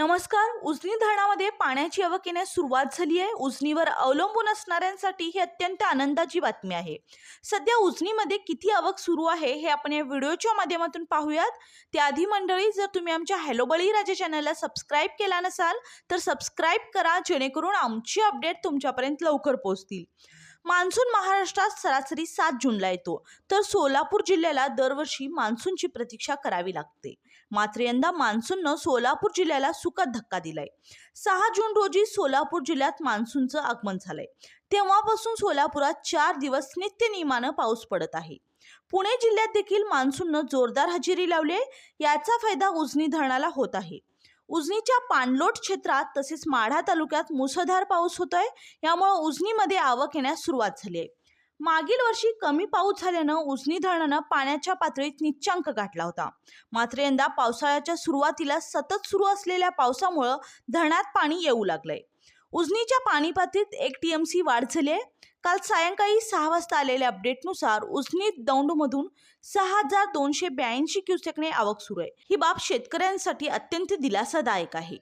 नमस्कार. उजनी धरणामध्ये पाण्याची आवक येण्यास सुरुवात झाली आहे. उजनीवर अवलंबून असणाऱ्यांसाठी ही अत्यंत आनंदाची बातमी आहे. सध्या उजनीमध्ये किती आवक सुरू आहे हे आपण या व्हिडिओच्या माध्यमातून पाहूयात. त्याआधी मंडळी जर तुम्ही आमच्या हॅलो बळीराजा चॅनलला सबस्क्राईब केला नसाल तर सबस्क्राईब करा जेणेकरून आमची अपडेट तुमच्यापर्यंत लवकर पोहोचतील. मान्सून महाराष्ट्रात सरासरी सात जूनला येतो. तर सोलापूर जिल्ह्याला दरवर्षी मान्सूनची प्रतीक्षा करावी लागते. मात्र यंदा मान्सूननं सोलापूर जिल्ह्याला सुखद धक्का दिलाय. सहा जून रोजी सोलापूर जिल्ह्यात मान्सूनचं आगमन झालंय. तेव्हापासून सोलापुरात चार दिवस नित्यनियमानं पाऊस पडत आहे. पुणे जिल्ह्यात देखील मान्सूननं जोरदार हजेरी लावली आहे. याचा फायदा उजनी धरणाला होत आहे. उजनीच्या पाणलोट क्षेत्रात तसेच माढा तालुक्यात मुसळधार पाऊस होतोय. यामुळे उजनीमध्ये आवक येण्यास सुरुवात झाली आहे. मागील वर्षी कमी पाऊस झाल्यानं उजनी धरणानं पाण्याच्या पातळीत निच्चांक गाठला होता. मात्र यंदा पावसाळ्याच्या सुरुवातीला सतत सुरू असलेल्या पावसामुळं धरणात पाणी येऊ लागलंय. उजनीच्या पाणी पातळीत एक टी एम सी वाढ झाली आहे. काल सायंकाळी सहा वाजता आलेल्या अपडेटनुसार उजनी दौंडमधून सहा हजार दोनशे ब्याऐंशी क्युसेकने आवक सुरू आहे. ही बाब शेतकऱ्यांसाठी अत्यंत दिलासादायक आहे.